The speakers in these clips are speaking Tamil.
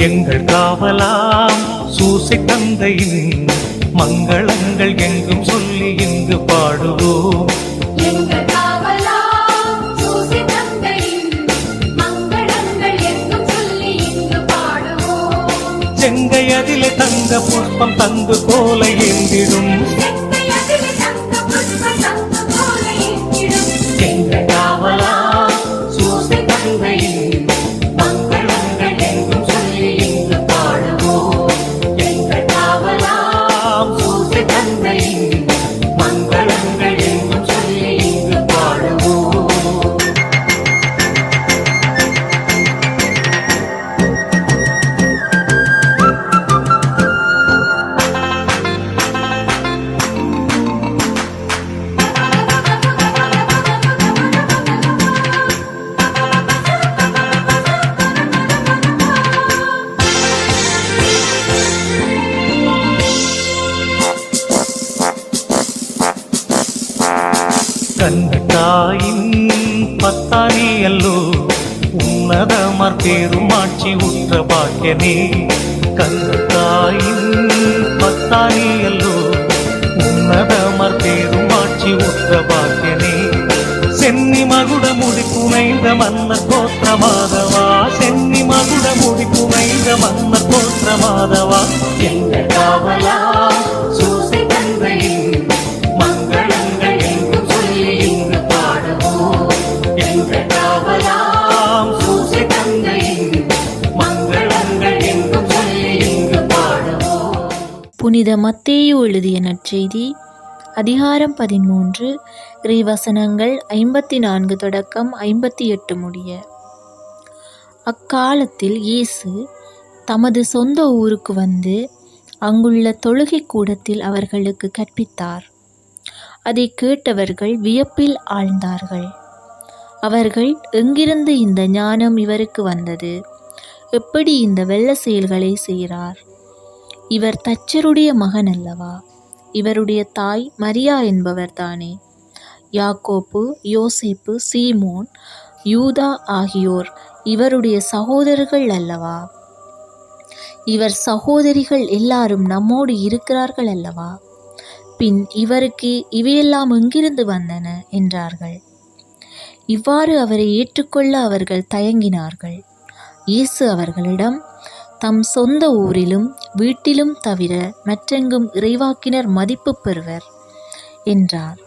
எங்கள் காவலாம் சூசை தந்தையின் மங்களங்கள் எங்கும் சொல்லி இங்கு பாடுவோம். எங்கள் காவலாம் சூசி தந்தையின் மங்களங்கள் எங்கும் கண்தாயின் பத்தானியல்லோ உன்னதமர் பெருமாட்சி உற்ற பாக்கியனே கண்தாயின் பத்தானியல்லோ உன்னதமர் பெருமாட்சி உற்ற பாக்கியனே சென்னி மகுட முடி புனைந்த மன்னர் கோத்திர மாதவா சென்னி மகுட முடி புனைந்த மன்னர் கோத்திர மாதவா புனித மத்தேயு எழுதிய நற்செய்தி அதிகாரம் பதிமூன்று இறைவசனங்கள் ஐம்பத்தி நான்கு தொடக்கம் ஐம்பத்தி எட்டு முடிய. அக்காலத்தில் இயேசு தமது சொந்த ஊருக்கு வந்து அங்குள்ள தொழுகை கூடத்தில் அவர்களுக்கு கற்பித்தார். அதை கேட்டவர்கள் வியப்பில் ஆழ்ந்தார்கள். அவர்கள் எங்கிருந்து இந்த ஞானம் இவருக்கு வந்தது? எப்படி இந்த வெள்ள செயல்களை செய்கிறார்? இவர் தச்சருடைய மகன் அல்லவா? இவருடைய தாய் மரியா என்பவர்தானே யாக்கோப்பு யோசேப்பு சீமோன் யூதா ஆகியோர் இவருடைய சகோதரர்கள் அல்லவா? இவர் சகோதரிகள் எல்லாரும் நம்மோடு இருக்கிறார்கள் அல்லவா? பின் இவருக்கு இவையெல்லாம் எங்கிருந்து வந்தன? என்றார்கள். இவ்வாறு அவரை ஏற்றுக்கொள்ள அவர்கள் தயங்கினார்கள். இயேசு அவர்களிடம் தம் சொந்த ஊரிலும் வீட்டிலும் தவிர மற்றெங்கும் இறைவாக்கினர் மதிப்பு பெறுவர் என்றார்.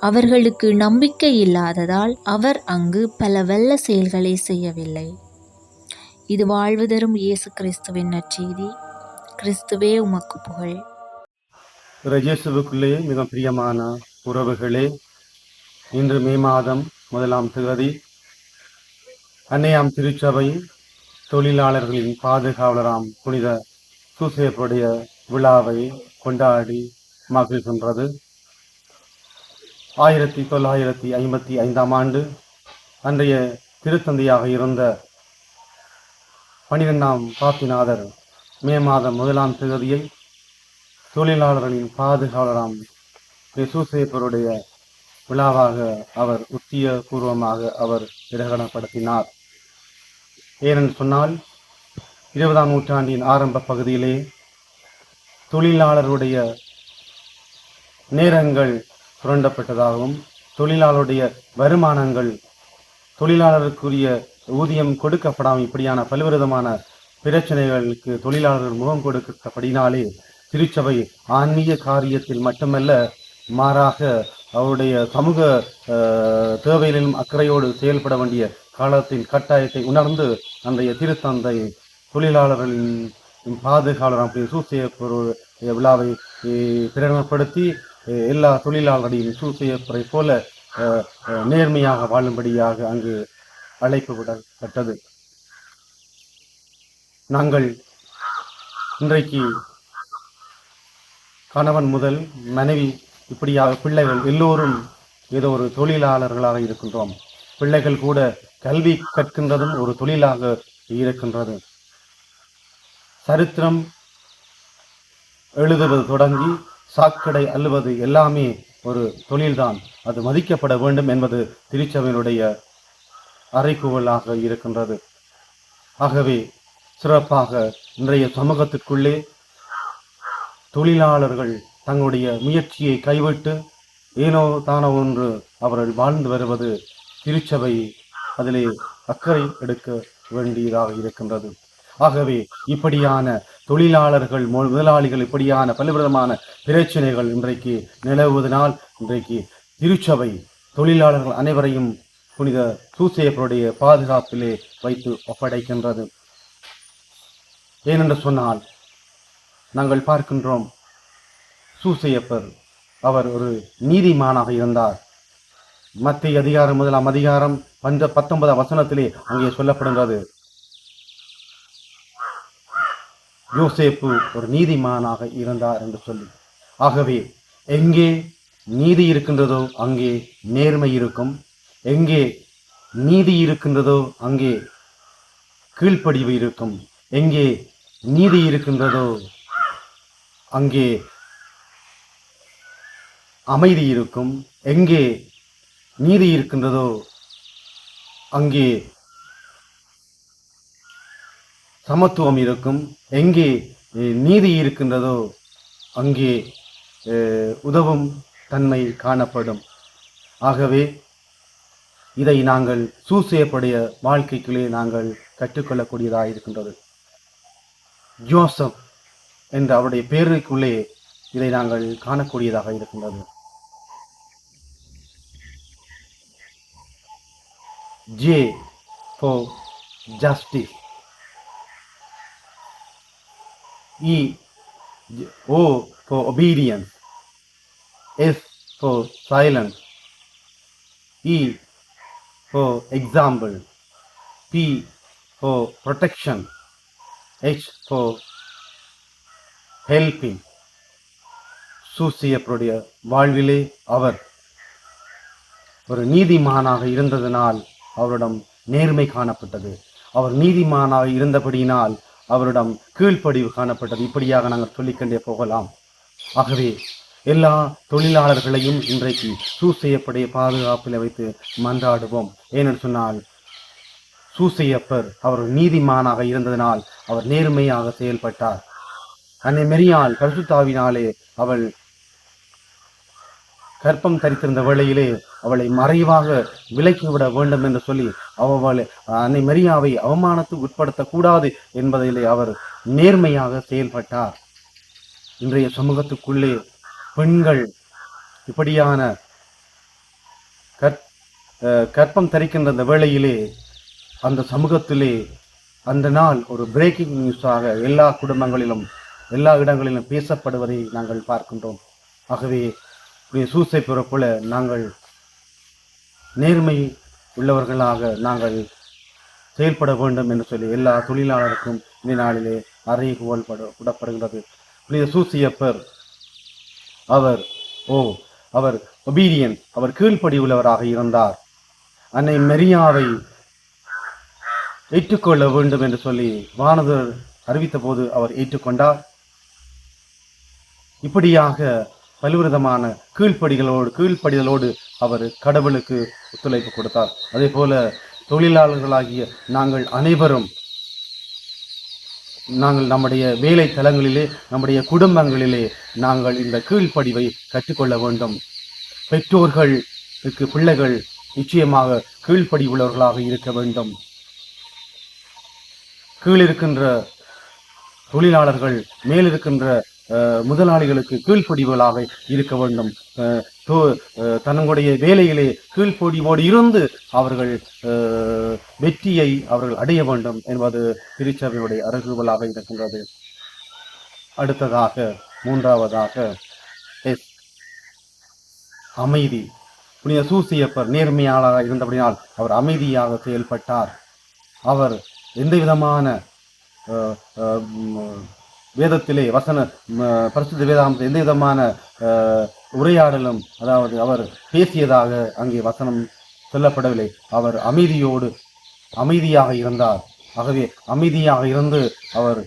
அவர்களுக்கு நம்பிக்கை இல்லாததால் அவர் அங்கு பல வெள்ள செயல்களை செய்யவில்லை. இது வாழ்வு தரும் இயேசு கிறிஸ்துவின் நற்செய்தி. கிறிஸ்துவே உமக்கு புகழ். இயேசுவுக்குள்ளே மிக பிரியமான உறவுகளே இன்று மே மாதம் முதலாம் தேதி அன்னையாம் திருச்சபை தொழிலாளர்களின் பாதுகாவலராம் புனித சூசேப்புடைய விழாவை கொண்டாடி மகிழ்கின்றது ஆயிரத்தி தொள்ளாயிரத்தி ஐம்பத்தி ஐந்தாம் ஆண்டு அன்றைய திருத்தந்தையாக இருந்த பனிரெண்டாம் பாப்பிநாதர் மே மாதம் முதலாம் தேதியை தொழிலாளர்களின் பாதுகாவலராம் சூசேப்பருடைய விழாவாக அவர் உத்திய பூர்வமாக அவர் இடகணப்படுத்தினார் ஏனென்று சொன்னால் இருபதாம் நூற்றாண்டின் ஆரம்ப பகுதியிலே தொழிலாளருடைய நேரங்கள் சுரண்டப்பட்டதாகவும் தொழிலாளருடைய வருமானங்கள் தொழிலாளருக்குரிய ஊதியம் கொடுக்கப்படாமல் இப்படியான பல்விதமான பிரச்சனைகளுக்கு தொழிலாளர்கள் முகம் கொடுக்கப்படினாலே திருச்சபை ஆன்மீக காரியத்தில் மட்டுமல்ல மாறாக அவருடைய சமூக தேவைகளிலும் அக்கறையோடு செயல்பட வேண்டிய காலத்தின் கட்டாயத்தை உணர்ந்து அன்றைய திருத்தந்தை தொழிலாளர்களின் பாதுகாவலர் சூசையப்பொரு விழாவை பிரகடனப்படுத்தி எல்லா தொழிலாளர்களையும் சூசியப்பரை போல அஹ், நேர்மையாக வாழும்படியாக அங்கு அழைப்பு விடப்பட்டது. நாங்கள் இன்றைக்கு கணவன் முதல் மனைவி இப்படியாக பிள்ளைகள் எல்லோரும் ஏதோ ஒரு தொழிலாளர்களாக இருக்கின்றோம். பிள்ளைகள் கூட கல்வி கற்கின்றதும் ஒரு தொழிலாக இருக்கின்றது. சரித்திரம் எழுதுவது தொடங்கி சாக்கடை அள்ளுவது எல்லாமே ஒரு தொழில்தான். அது மதிக்கப்பட வேண்டும் என்பது திருச்சபையினுடைய அறைகூவலாக இருக்கின்றது. ஆகவே சிறப்பாக இன்றைய சமூகத்திற்குள்ளே தொழிலாளர்கள் தங்களுடைய முயற்சியை கைவிட்டு ஏனோ தானோ ஒன்று அவர்கள் வாழ்ந்து வருவது திருச்சபை அதிலே அக்கறை எடுக்க வேண்டியதாக இருக்கின்றது. ஆகவே இப்படியான தொழிலாளர்கள் முதலாளிகள் இப்படியான பலவிதமான பிரச்சனைகள் இன்றைக்கு நிலவுவதனால் இன்றைக்கு திருச்சபை தொழிலாளர்கள் அனைவரையும் புனித சூசேப்பருடைய பாதுகாப்பிலே வைத்து ஒப்படைக்கின்றது. ஏனென்று சொன்னால் நாங்கள் பார்க்கின்றோம் சூசையப்பர் அவர் ஒரு நீதிமானாக இருந்தார். மத்திய அதிகாரம் முதலாம் அதிகாரம் பஞ்ச பத்தொன்பதாம் வசனத்திலே அங்கே சொல்லப்படுகிறது. யோசேப்பு ஒரு நீதிமானாக இருந்தார் என்று சொல்லி. ஆகவே எங்கே நீதி இருக்கின்றதோ அங்கே நேர்மை இருக்கும். எங்கே நீதி இருக்கின்றதோ அங்கே கீழ்ப்படிவு இருக்கும். எங்கே நீதி இருக்கின்றதோ அங்கே அமைதி இருக்கும். எங்கே நீதி இருக்கின்றதோ அங்கே சமத்துவம் இருக்கும். எங்கே நீதி இருக்கின்றதோ அங்கே உதவும் தன்மை காணப்படும். ஆகவே இதை நாங்கள் சூசையப்படைய வாழ்க்கைக்குள்ளே நாங்கள் கற்றுக்கொள்ளக்கூடியதாக இருக்கின்றது. ஜோசப் என்ற அவருடைய பேருக்குள்ளே இதை நாங்கள் காணக்கூடியதாக இருக்கின்றது. J for justice E O for obedience S for silence E for example P for protection H for helping சூசியப்பருடைய வாழ்விலே அவர் ஒரு நீதிமானாக இருந்ததனால் அவரிடம் நேர்மை காணப்பட்டது. அவர் நீதிமானாக இருந்தபடியினால் அவரிடம் கீழ்ப்படிவு காணப்பட்டது. இப்படியாக நாங்கள் சொல்லிக்கொண்டே போகலாம். ஆகவே எல்லா தொழிலாளர்களையும் இன்றைக்கு சூசையப்படைய பாதுகாப்பில் வைத்து மன்றாடுவோம். ஏனென்று சொன்னால் சூசையப்பர் அவர் நீதிமானாக இருந்ததனால் அவர் நேர்மையாக செயல்பட்டார். அன்னை மெரியால் பரிசுத்தாவினாலே அவள் கற்பம் தரித்திருந்த வேளையிலே அவளை மறைவாக விலக்கிவிட வேண்டும் என்று சொல்லி அவளை அன்னை மரியாவை அவமானத்துக்கு உட்படுத்தக்கூடாது என்பதிலே அவர் நேர்மையாக செயல்பட்டார். இன்றைய சமூகத்துக்குள்ளே பெண்கள் இப்படியான கற் அஹ் கற்பம் தரிக்கின்ற அந்த வேளையிலே அந்த சமூகத்திலே அந்த நாள் ஒரு பிரேக்கிங் நியூஸாக எல்லா குடும்பங்களிலும் எல்லா இடங்களிலும் பேசப்படுவதை நாங்கள் பார்க்கின்றோம். ஆகவே இப்படி சூசை பிறப்புல நாங்கள் நேர்மை உள்ளவர்களாக நாங்கள் செயல்பட வேண்டும் என்று சொல்லி எல்லா தொழிலாளருக்கும் இந்த நாளிலே அறைகோல் பட விடப்படுகிறது புனித சூசியப்பர் அவர் ஓ அவர் ஒபீடியன் அவர் கீழ்ப்படி உள்ளவராக இருந்தார். அன்னை மெரியாவை ஏற்றுக்கொள்ள வேண்டும் என்று சொல்லி வானதர் அறிவித்த போது அவர் ஏற்றுக்கொண்டார். இப்படியாக பல்விதமான கீழ்ப்படிகளோடு கீழ்ப்படிதலோடு அவர் கடவுளுக்கு ஒத்துழைப்பு கொடுத்தார். அதே போல தொழிலாளர்களாகிய நாங்கள் அனைவரும் நாங்கள் நம்முடைய வேலை தலங்களிலே நம்முடைய குடும்பங்களிலே நாங்கள் இந்த கீழ்ப்படிவை கற்றுக்கொள்ள வேண்டும். பெற்றோர்களுக்கு பிள்ளைகள் நிச்சயமாக கீழ்ப்படி உள்ளவர்களாக இருக்க வேண்டும். கீழிருக்கின்ற தொழிலாளர்கள் மேலிருக்கின்ற முதலாளிகளுக்கு கீழ்ப்படிவுகளாக இருக்க வேண்டும். தன்னுடைய வேலையிலே கீழ்ப்படிவோடு இருந்து அவர்கள் வெற்றியை அவர்கள் அடைய வேண்டும் என்பது திருச்சபையுடைய அருகுவலாக இருக்கின்றது. அடுத்ததாக மூன்றாவதாக எஸ். அமைதி. புனித சூசியப்பர் நேர்மையாளராக இருந்தபடியால் அவர் அமைதியாக செயல்பட்டார். அவர் எந்த விதமான அஹ், வேதத்திலே வசன பரிசுத்த வேதாந்த எந்த விதமான உரையாடலும் அதாவது அவர் பேசியதாக அங்கே வசனம் சொல்லப்படவில்லை. அவர் அமைதியோடு அமைதியாக இருந்தார். ஆகவே அமைதியாக இருந்து அவர்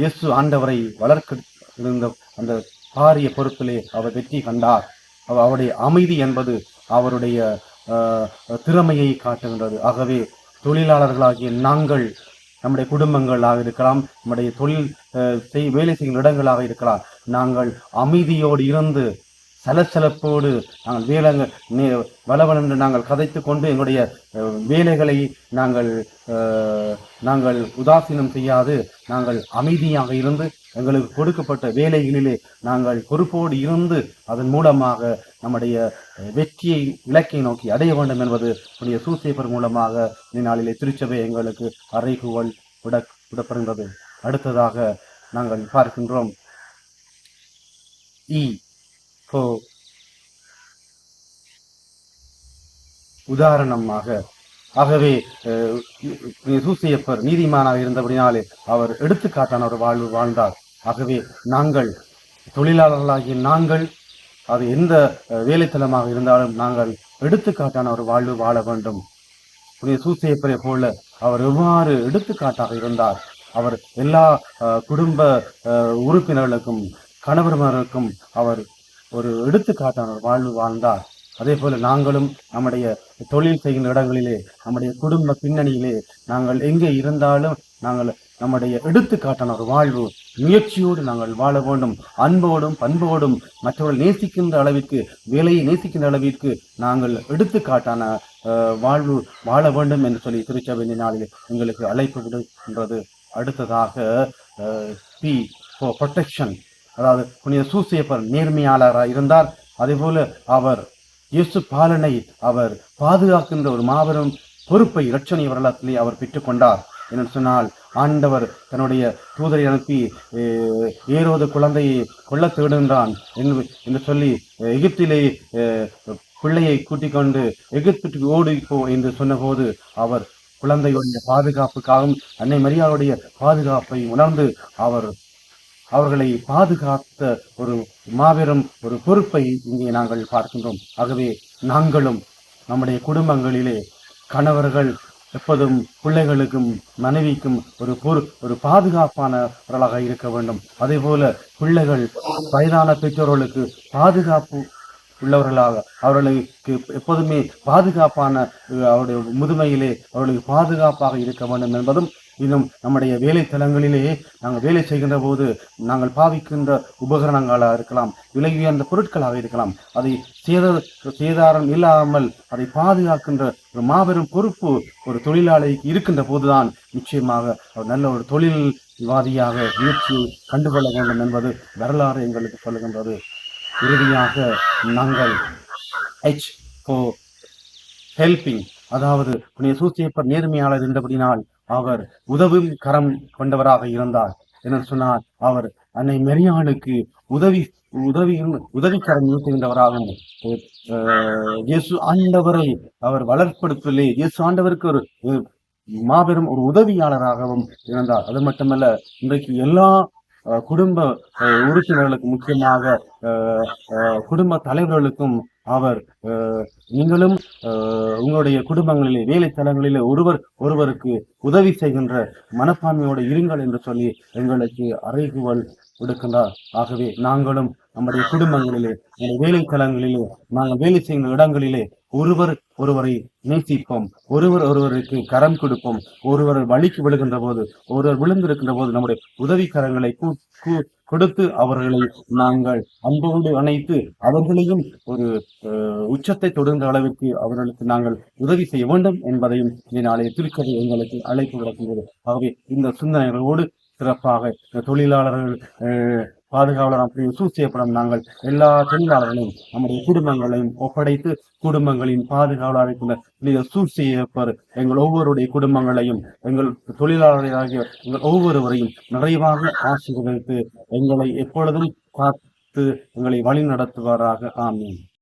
இயேசு ஆண்டவரை வளர்க்க இருந்த அந்த பாரிய பொறுப்பிலே அவர் வெற்றி கண்டார். அவருடைய அமைதி என்பது அவருடைய திறமையை காட்டுகின்றது. ஆகவே தொழிலாளர்களாகிய நாங்கள் நம்முடைய குடும்பங்களாக இருக்கலாம் நம்முடைய தொழில் செய் வேலை செய்யும் இடங்களாக இருக்கலாம். நாங்கள் அமைதியோடு இருந்து சலசலப்போடு நாங்கள் வேலைங்க நே- நாங்கள் கதைத்து கொண்டு எங்களுடைய வேலைகளை நாங்கள் நாங்கள் உதாசீனம் செய்யாது. நாங்கள் அமைதியாக இருந்து எங்களுக்கு கொடுக்கப்பட்ட வேலைகளிலே நாங்கள் பொறுப்போடு இருந்து அதன் மூலமாக நம்முடைய வெற்றியை இலக்கை நோக்கி அடைய வேண்டும் என்பது உடைய சூசேப்பர் மூலமாக இந்நாளிலே திருச்சபை எங்களுக்கு அறைகுவல் விட விடப்படுகின்றது. அடுத்ததாக நாங்கள் பார்க்கின்றோம். இ ஃபோ உதாரணமாக ஆகவே அஹ், நீதிமானாக இருந்தபடினாலே அவர் எடுத்துக்காட்டான ஒரு வாழ்வு வாழ்ந்தார். ஆகவே நாங்கள் தொழிலாளர்களாகிய நாங்கள் அது எந்த வேலைத்தளமாக வேலைத்தலமாக இருந்தாலும் நாங்கள் எடுத்துக்காட்டான ஒரு வாழ்வு வாழ வேண்டும். புனித சூசேப்பரை போல அவர் எவ்வாறு எடுத்துக்காட்டாக இருந்தார்? அவர் எல்லா குடும்ப உறுப்பினர்களுக்கும் கணவர்மாருக்கும் அவர் ஒரு எடுத்துக்காட்டான ஒரு வாழ்வு வாழ்ந்தார். அதே போல நாங்களும் நம்முடைய தொழில் செய்கின்ற இடங்களிலே நம்முடைய குடும்ப பின்னணியிலே நாங்கள் எங்கே இருந்தாலும் நாங்கள் நம்முடைய எடுத்துக்காட்டான ஒரு வாழ்வு முயற்சியோடு நாங்கள் வாழ வேண்டும். அன்போடும் பண்போடும் மற்றவர்கள் நேசிக்கின்ற அளவிற்கு வேலையை நேசிக்கின்ற அளவிற்கு நாங்கள் எடுத்துக்காட்டான வாழ்வு வாழ வேண்டும் என்று சொல்லி திருச்சபை நாளில் எங்களுக்கு அழைப்பு விடுகின்றது அடுத்ததாக பி ஃபார் ப்ரொடெக்ஷன் அதாவது புனித சூசேப்பர் நேர்மையாளராக இருந்தார். அதேபோல அவர் இயேசு பாலனை அவர் பாதுகாக்கின்ற ஒரு மாபெரும் பொறுப்பை இரட்சணை வரலாற்றிலே அவர் பெற்றுக்கொண்டார். என்று சொன்னால் ஆண்டவர் தன்னுடைய தூதரை அனுப்பி அஹ், ஏரோது குழந்தையை கொல்ல தேடுகின்றான் என்று என்று சொல்லி எகிப்திலே அஹ், பிள்ளையை கூட்டிக் கொண்டு எகிப்துக்கு ஓடி என்று சொன்னபோது அவர் குழந்தையுடைய பாதுகாப்புக்காகவும் அன்னை மரியாளுடைய பாதுகாப்பை உணர்ந்து அவர் அவர்களை பாதுகாத்த ஒரு மாபெரும் ஒரு பொறுப்பை இங்கே நாங்கள் பார்க்கின்றோம். ஆகவே நாங்களும் நம்முடைய குடும்பங்களிலே கணவர்கள் எப்போதும் பிள்ளைகளுக்கும் மனைவிக்கும் ஒரு பொறு ஒரு பாதுகாப்பானவர்களாக இருக்க வேண்டும். அதே போல பிள்ளைகள் வயதான பெற்றோர்களுக்கு பாதுகாப்பு உள்ளவர்களாக அவர்களுக்கு எப்போதுமே பாதுகாப்பான அவருடைய முதுமையிலே அவர்களுக்கு பாதுகாப்பாக இருக்க வேண்டும் என்பதும் இன்னும் நம்முடைய வேலை தலங்களிலே நாங்கள் வேலை செய்கின்ற போது நாங்கள் பாவிக்கின்ற உபகரணங்களாக இருக்கலாம் விலை உயர்ந்த பொருட்களாக இருக்கலாம் அதை சேத சேதாரம் இல்லாமல் அதை பாதுகாக்கின்ற ஒரு மாபெரும் பொறுப்பு ஒரு தொழிலாளிக்கு இருக்கின்ற போதுதான் நிச்சயமாக அவர் நல்ல ஒரு தொழில்வாதியாக முயற்சியை கண்டுகொள்ள வேண்டும் என்பது வரலாறு எங்களுக்கு சொல்லுகின்றது. இறுதியாக நாங்கள் ஹெச் ஃபோ ஹெல்பிங் அதாவது புனித சூசியப்பர் நேர்மையாளர் இருந்தபடினால் அவர் உதவும் கரம் கொண்டவராக இருந்தார் என்று சொன்னார். அவர் அன்னை மெரியாளுக்கு உதவி உதவி கரம் நீட்டுகின்றவராகவும் இயேசு ஆண்டவரை அவர் வளர்ப்படுத்தலே இயேசு ஆண்டவருக்கு ஒரு மாபெரும் ஒரு உதவியாளராகவும் இருந்தார். அது மட்டுமல்ல இன்றைக்கு எல்லா குடும்ப உறுப்பினர்களுக்கு முக்கியமாக குடும்ப தலைவர்களுக்கும் அவர் நீங்களும் உங்களுடைய குடும்பங்களிலே வேலை தளங்களிலே ஒருவர் ஒருவருக்கு உதவி செய்கின்ற மனப்பான்மையோடு இருங்கள் என்று சொல்லி எங்களுக்கு அறைகுவல் விடுக்கின்றார் ஆகவே நாங்களும் நம்முடைய குடும்பங்களிலே வேலை தளங்களிலே நாங்கள் வேலை செய்கின்ற இடங்களிலே ஒருவர் ஒருவரை நேசிப்போம். ஒருவர் ஒருவருக்கு கரம் கொடுப்போம். ஒருவர் வழிக்கு விழுகின்ற போது ஒருவர் விழுந்திருக்கின்ற போது நம்முடைய உதவி கரங்களை கொடுத்து அவர்களை நாங்கள் அன்போடு அணைத்து அவர்களையும் ஒரு உச்சத்தை தொடர்ந்த அளவிற்கு அவர்களுக்கு நாங்கள் உதவி செய்ய வேண்டும் என்பதையும் இந்த நாளைய திருக்கதை எங்களுக்கு அழைப்பு விடக்கூடியது ஆகவே இந்த சிந்தனைகளோடு சிறப்பாக தொழிலாளர்கள் அஹ், பாதுகாவலர் அப்படி சூழ்ச்சியப்படும் நாங்கள் எல்லா தொழிலாளர்களையும் நம்முடைய குடும்பங்களையும் ஒப்படைத்து குடும்பங்களின் பாதுகாவலர் சூசியப்பர். எங்கள் ஒவ்வொருடைய குடும்பங்களையும் எங்கள் தொழிலாளர்களாகிய எங்கள் ஒவ்வொருவரையும் நிறைவாக ஆசீர்வதித்து எங்களை எப்பொழுதும் காத்து எங்களை வழி நடத்துவாராக ஆமீன்.